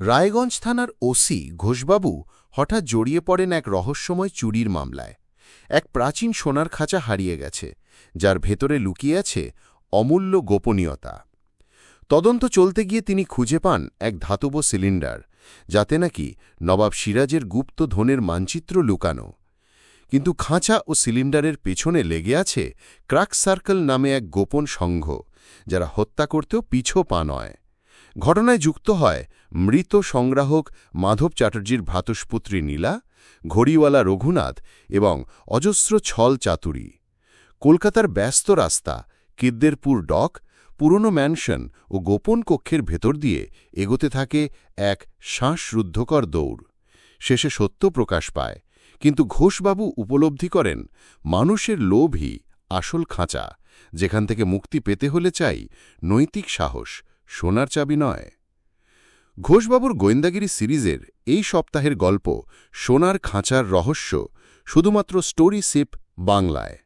রায়গঞ্জ থানার ওসি ঘোষবাবু হঠাৎ জড়িয়ে পড়েন এক রহস্যময় চুরির মামলায়। এক প্রাচীন সোনার খাঁচা হারিয়ে গেছে, যার ভেতরে লুকিয়ে আছে অমূল্য গোপনীয়তা। তদন্ত চলতে গিয়ে তিনি খুঁজে পান এক ধাতব সিলিন্ডার, যাতে নাকি নবাব সিরাজের গুপ্ত ধনের মানচিত্র লুকানো। কিন্তু খাঁচা ও সিলিন্ডারের পেছনে লেগে আছে ক্রাক সার্কেল নামে এক গোপন সংঘ, যারা হত্যা করতেও পিছো পা নয়। ঘটনায় যুক্ত হয় মৃত সংগ্রাহক মাধব চ্যাটার্জির ভ্রাতুষ্পুত্রী নীলা, ঘড়িওয়ালা রঘুনাথ এবং অজস্র ছল চাতুরি। কলকাতার ব্যস্ত রাস্তা, কিদ্দেরপুর ডক, পুরনো ম্যানশন ও গোপন কক্ষের ভেতর দিয়ে এগোতে থাকে এক শ্বাসরুদ্ধকর দৌড়। শেষে সত্য প্রকাশ পায়, কিন্তু ঘোষবাবু উপলব্ধি করেন মানুষের লোভই আসল খাঁচা, যেখান থেকে মুক্তি পেতে হলে চাই নৈতিক সাহস সোনার চাবি নয়। ঘোষবাবুর গোয়েন্দাগিরি সিরিজের এই সপ্তাহের গল্প সোনার খাঁচার রহস্য, শুধুমাত্র স্টোরি সিপ বাংলায়।